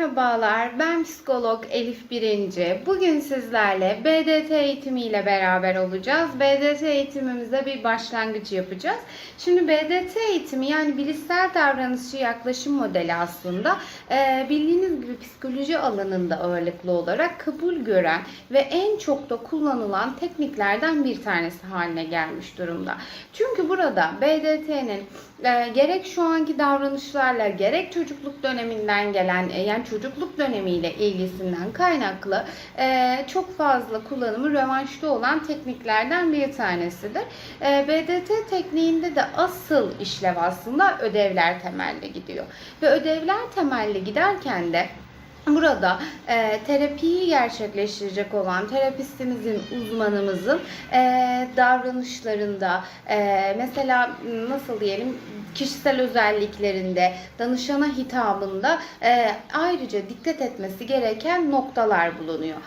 Merhabalar, ben psikolog Elif Birinci. Bugün sizlerle BDT eğitimiyle beraber olacağız. BDT eğitimimizde bir başlangıç yapacağız. Şimdi BDT eğitimi yani bilişsel davranışçı yaklaşım modeli aslında e, bildiğiniz gibi psikoloji alanında ağırlıklı olarak kabul gören ve en çok da kullanılan tekniklerden bir tanesi haline gelmiş durumda. Çünkü burada BDT'nin e, gerek şu anki davranışlarla gerek çocukluk döneminden gelen e, yani çocukluk dönemiyle ilgisinden kaynaklı e, çok fazla kullanımı rövanşta olan tekniklerden bir tanesidir. E, BDT tekniğinde de asıl işlev aslında ödevler temelli gidiyor. Ve ödevler temelli giderken de Burada e, terapiyi gerçekleştirecek olan terapistimizin, uzmanımızın e, davranışlarında, e, mesela nasıl diyelim kişisel özelliklerinde, danışana hitabında e, ayrıca dikkat etmesi gereken noktalar bulunuyor.